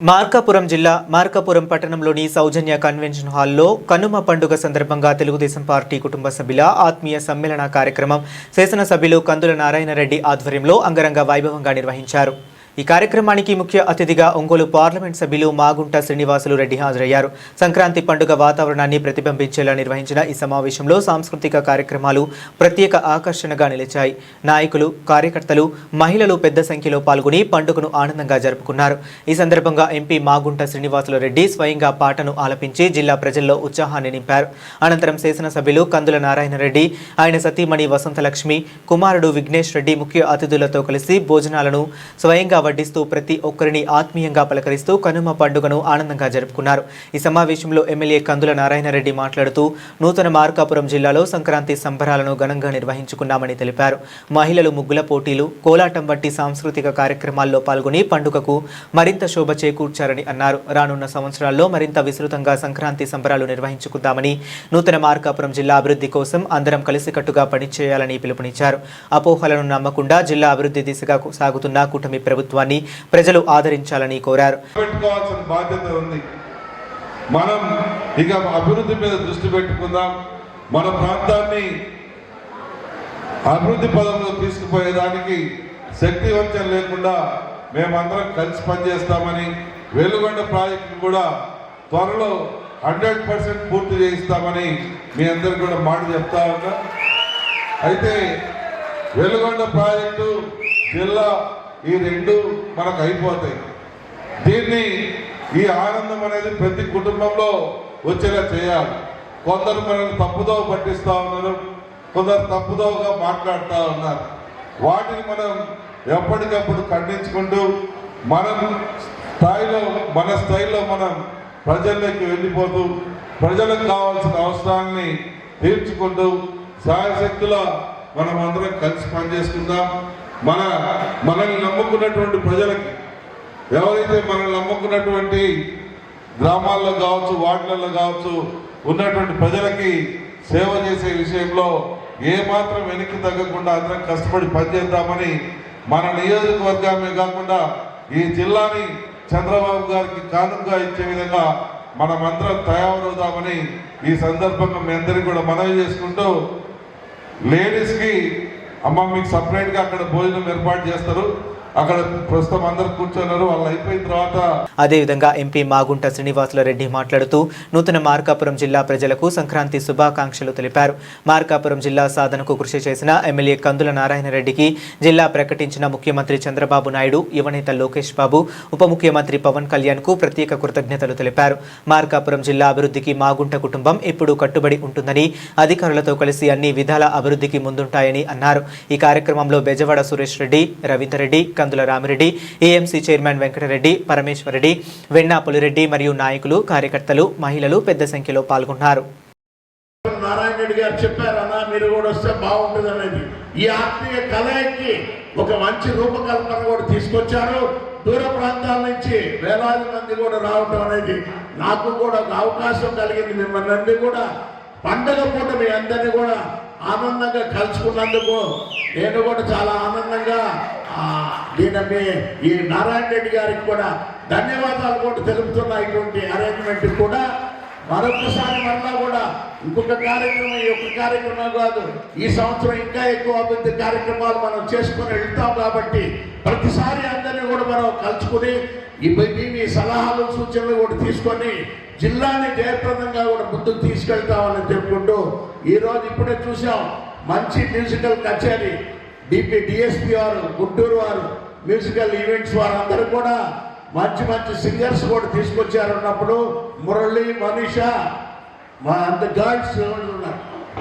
మార్కాపురం జిల్లా మార్కాపురం పట్టణంలోని సౌజన్య కన్వెన్షన్ హాల్లో కనుమ పండుగ సందర్భంగా తెలుగుదేశం పార్టీ కుటుంబ సభ్యుల ఆత్మీయ సమ్మేళన కార్యక్రమం శాసనసభ్యులు కందుల నారాయణరెడ్డి ఆధ్వర్యంలో అంగరంగ వైభవంగా నిర్వహించారు. ఈ కార్యక్రమానికి ముఖ్య అతిథిగా ఒంగోలు పార్లమెంట్ సభ్యులు మాగుంట శ్రీనివాసులు రెడ్డి హాజరయ్యారు. సంక్రాంతి పండుగ వాతావరణాన్ని ప్రతిబింబించేలా నిర్వహించిన ఈ సమావేశంలో సాంస్కృతిక కార్యక్రమాలు ప్రత్యేక ఆకర్షణగా నిలిచాయి. నాయకులు కార్యకర్తలు మహిళలు పెద్ద సంఖ్యలో పాల్గొని పండుగను ఆనందంగా జరుపుకున్నారు. ఈ సందర్భంగా ఎంపీ మాగుంట శ్రీనివాసులు రెడ్డి స్వయంగా పాటను ఆలపించి జిల్లా ప్రజల్లో ఉత్సాహాన్ని నింపారు. అనంతరం శాసనసభ్యులు కందుల నారాయణ రెడ్డి ఆయన సతీమణి వసంతలక్ష్మి కుమారుడు విఘ్నేష్ రెడ్డి ముఖ్య అతిథులతో కలిసి భోజనాలను స్వయంగా వడ్డిస్తూ ప్రతి ఒక్కరిని ఆత్మీయంగా పలకరిస్తూ కనుమ పండుగను ఆనందంగా జరుపుకున్నారు. ఈ సమావేశంలో ఎమ్మెల్యే కందుల నారాయణరెడ్డి మాట్లాడుతూ నూతన మార్కాపురం జిల్లాలో సంక్రాంతి సంబరాలను ఘనంగా నిర్వహించుకున్నామని తెలిపారు. మహిళలు ముగ్గుల పోటీలు కోలాటం వంటి సాంస్కృతిక కార్యక్రమాల్లో పాల్గొని పండుగకు మరింత శోభ చేకూర్చారని అన్నారు. రానున్న సంవత్సరాల్లో మరింత విస్తృతంగా సంక్రాంతి సంబరాలు నిర్వహించుకుందామని నూతన మార్కాపురం జిల్లా అభివృద్ధి కోసం అందరం కలిసికట్టుగా పనిచేయాలని పిలుపునిచ్చారు. అపోహలను నమ్మకుండా జిల్లా అభివృద్ధి దిశగా సాగుతున్న కూటమి ప్రభుత్వం ప్రభుత్వాన్ని ప్రజలు ఆదరించాలని కోరారు. బాధ్యత ఉంది. మనం ఇక అభివృద్ధి మీద దృష్టి పెట్టుకుందాం. మన ప్రాంతాన్ని అభివృద్ధి పదంలో తీసుకుపోయేదానికి శక్తి వంచన లేకుండా మేమందరం కలిసి పనిచేస్తామని వెలుగొండ ప్రాజెక్టు కూడా త్వరలో హండ్రెడ్ పర్సెంట్ పూర్తి చేయిస్తామని మీ అందరికి కూడా మాట చెప్తా ఉన్నా. అయితే వెలుగొండ ప్రాజెక్టు జిల్లా ఈ రెండు మనకు అయిపోతాయి. దీన్ని ఈ ఆనందం అనేది ప్రతి కుటుంబంలో వచ్చేలా చేయాలి. కొందరు మనల్ని తప్పుదోవ పట్టిస్తూ ఉన్నారు కొందరు తప్పుదోవగా మాట్లాడుతూ ఉన్నారు. వాటిని మనం ఎప్పటికప్పుడు ఖండించుకుంటూ మనం స్థాయిలో మన స్థాయిలో మనం ప్రజల్లోకి వెళ్ళిపోతూ ప్రజలకు కావాల్సిన అవసరాన్ని తీర్చుకుంటూ సాయశక్తుల మనం అందరం కలిసి పనిచేసుకుందాం. మన మనల్ని నమ్ముకున్నటువంటి ప్రజలకి ఎవరైతే మనల్ని నమ్ముకున్నటువంటి గ్రామాల్లో కావచ్చు వార్డులలో కావచ్చు ఉన్నటువంటి ప్రజలకి సేవ చేసే విషయంలో ఏమాత్రం వెనక్కి తగ్గకుండా అందరం కష్టపడి పనిచేద్దామని మన నియోజకవర్గమే కాకుండా ఈ జిల్లాని చంద్రబాబు గారికి కానుకగా ఇచ్చే విధంగా మనమందరం తయారవుదామని ఈ సందర్భంగా మీ అందరికీ కూడా మనవి చేసుకుంటూ లేడీస్కి అమ్మ మీకు సపరేట్గా అక్కడ భోజనం ఏర్పాటు చేస్తారు. అక్కడ ప్రస్తుతం అందరు కూర్చున్నారు వాళ్ళు అయిపోయిన తర్వాత అదేవిధంగా ఎంపీ మాగుంట శ్రీనివాసుల రెడ్డి మాట్లాడుతూ నూతన మార్కాపురం జిల్లా ప్రజలకు సంక్రాంతి శుభాకాంక్షలు తెలిపారు. మార్కాపురం జిల్లా సాధనకు కృషి చేసిన ఎమ్మెల్యే కందుల నారాయణరెడ్డికి జిల్లా ప్రకటించిన ముఖ్యమంత్రి చంద్రబాబు నాయుడు యువనేత లోకేష్ బాబు ఉప ముఖ్యమంత్రి పవన్ కళ్యాణ్కు ప్రత్యేక కృతజ్ఞతలు తెలిపారు. మార్కాపురం జిల్లా అభివృద్ధికి మాగుంట కుటుంబం ఎప్పుడూ కట్టుబడి ఉంటుందని అధికారులతో కలిసి అన్ని విధాల అభివృద్ధికి ముందుంటాయని అన్నారు. ఈ కార్యక్రమంలో బెజవాడ సురేష్ రెడ్డి రవీందర్ రెడ్డి కందుల రామిరెడ్డి ఏఎంసీ చైర్మన్ వెంకటరెడ్డి పరమేశ్వరరెడ్డి వెన్నా పులిరెడ్డి మరియు నాయకులు కార్యకర్తలు మహిళలు పెద్ద సంఖ్యలో పాల్గొన్నారు. నారాయణ రెడ్డి గారు చెప్పారు మీరు కూడా వస్తే బాగుంటుంది అనేది. ఈ ఆత్మీయ కలయికి ఒక మంచి రూపకల్పన కూడా తీసుకొచ్చారు. దూర ప్రాంతాల నుంచి వేలాది మంది కూడా రావటం అనేది నాకు కూడా ఒక అవకాశం కలిగింది. మిమ్మల్ని అన్ని కూడా పండగ పూట మీ అందరినీ కూడా ఆనందంగా కలుసుకున్నందుకు నేను కూడా చాలా ఆనందంగా దీని మీ ఈ నారాయణ రెడ్డి గారికి కూడా ధన్యవాదాలు కూడా తెలుపుతున్న ఇటువంటి అరేంజ్మెంట్ కూడా. మరొకసారి మరలా కూడా ఇంకొక కార్యక్రమం ఈ యొక్క కార్యక్రమం కాదు ఈ సంవత్సరం ఇంకా ఎక్కువ అభివృద్ధి కార్యక్రమాలు మనం చేసుకుని వెళ్తాం కాబట్టి ప్రతిసారి అందరినీ కూడా మనం కలుసుకుని మీ సలహాలు సూచనలు కూడా తీసుకొని జిల్లాని జయప్రదంగా కూడా ముందుకు తీసుకెళ్తామని చెప్పుకుంటూ ఈరోజు ఇప్పుడే చూసాం మంచి మ్యూజికల్ కచేరీ. డిపి డిఎస్పి వారు గుంటూరు వారు మ్యూజికల్ ఈవెంట్స్ వారందరూ కూడా మంచి మంచి సింగర్స్ కూడా తీసుకొచ్చారు అన్నప్పుడు మురళి మనీష మా అంత గర్ల్స్ ఉన్నారు?